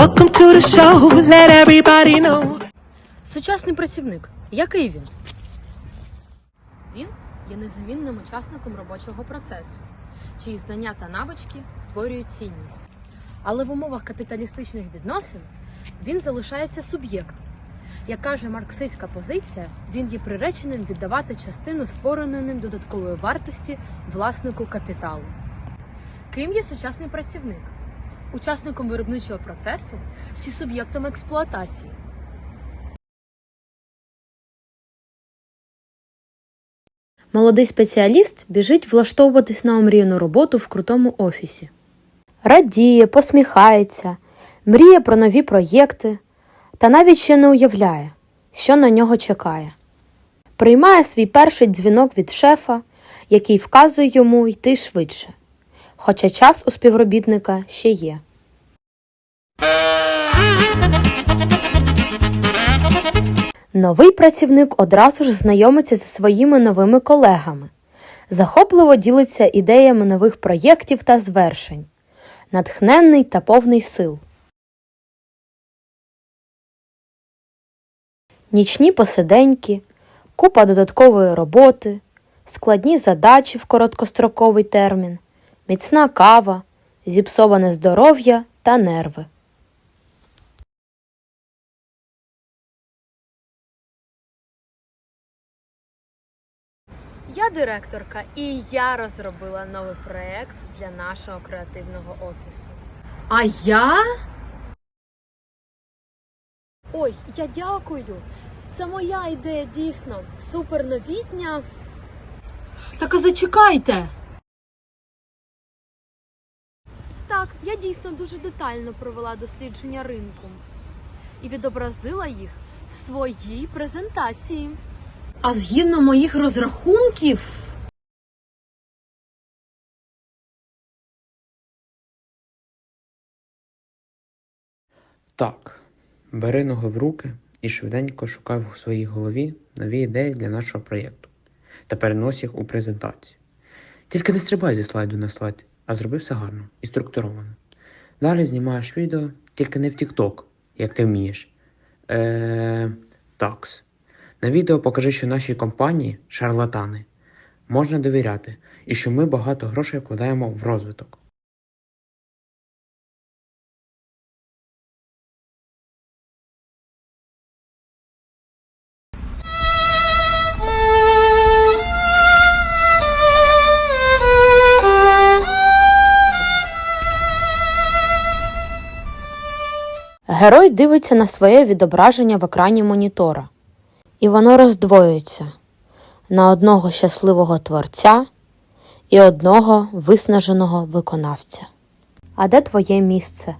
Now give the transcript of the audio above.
Welcome to the show. Let everybody know. Сучасний працівник. Який він? Він є незамінним учасником робочого процесу, чиї знання та навички створюють цінність. Але в умовах капіталістичних відносин він залишається суб'єктом. Як каже марксистська позиція, він є приреченим віддавати частину створеної ним додаткової вартості власнику капіталу. Ким є сучасний працівник? Учасником виробничого процесу чи суб'єктом експлуатації? Молодий спеціаліст біжить влаштовуватись на омріяну роботу в крутому офісі. Радіє, посміхається, мріє про нові проєкти та навіть ще не уявляє, що на нього чекає. Приймає свій перший дзвінок від шефа, який вказує йому йти швидше, хоча час у співробітника ще є. Новий працівник одразу ж знайомиться зі своїми новими колегами, захопливо ділиться ідеями нових проєктів та звершень, натхненний та повний сил. Нічні посиденьки, купа додаткової роботи, складні задачі в короткостроковий термін, міцна кава, зіпсоване здоров'я та нерви. Я директорка, і я розробила новий проект для нашого креативного офісу. А я? Ой, я дякую. Це моя ідея дійсно. Супер новітня. Так а зачекайте. Так, я дійсно дуже детально провела дослідження ринку і відобразила їх в своїй презентації. А згідно моїх розрахунків. Так, бери ноги в руки і швиденько шукай в своїй голові нові ідеї для нашого проєкту та перенось їх у презентацію. Тільки не стрибай зі слайду на слайд, а зроби все гарно і структуровано. Далі знімаєш відео, тільки не в TikTok, як ти вмієш. Е, такс. На відео покажи, що нашій компанії шарлатани можна довіряти і що ми багато грошей вкладаємо в розвиток. Герой дивиться на своє відображення в екрані монітора, і воно роздвоюється на одного щасливого творця і одного виснаженого виконавця. А де твоє місце?